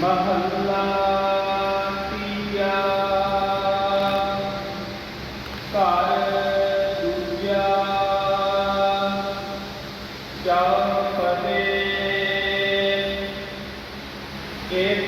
ਮਹੱਲਾ ਤੀਜਾ ਘਰ ਦੂਜਾ। ਚੌਪਦੇ ਏਕ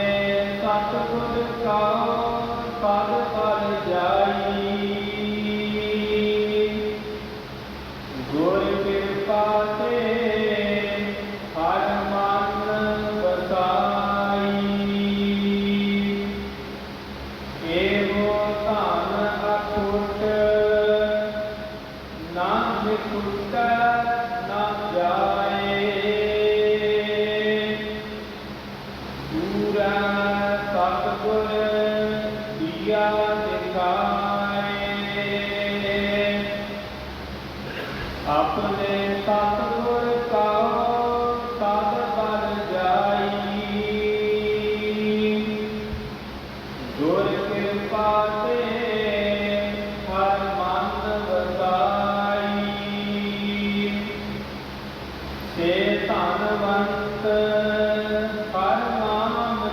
ਪੂਰਾ ਸਤਗੁਰ ਦੀਆ ਦਿਖਾਏ ਆਪਣੇ ਸਤਿ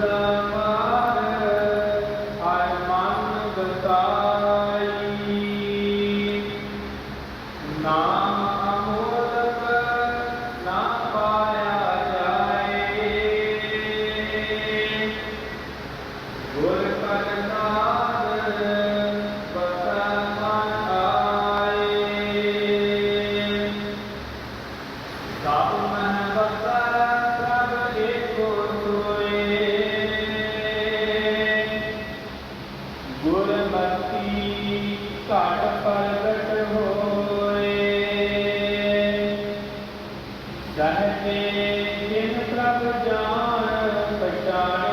Santa ਕਹਤੇ ਜਿਨ ਪ੍ਰਭ ਜਾਣ ਪਛਾਣ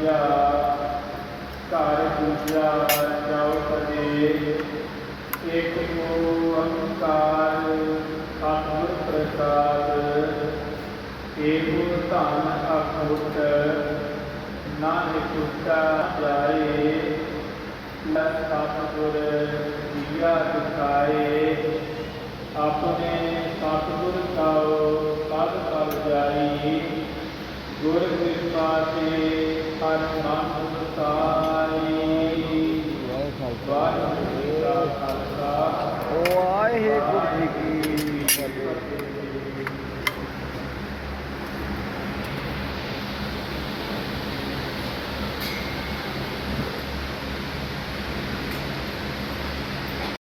ਪੂਜਿਆ ਘਰ ਪੂਜਿਆ ਜਾਉ ਕਦੇ। ਇੱਕ ਓੰਕਾਰ ਸਤਿਗੁਰ ਪ੍ਰਸਾਦ। ਏਕੋ ਧਨ ਅਖੁੱਟ ਨਾ ਨਿਕੁੱਟਾ ਜਾਏ। ਸਤਿਗੁਰ ਜੀਆ ਦਿਖਾਏ ਆਪਣੇ ਸਤਿਗੁਰ ਕਾਉ ਸਦ ਕਰ ਜਾਈ ਗੁਰ ਕਿਰਪਾ ਤੇ സംസ്ഥാനം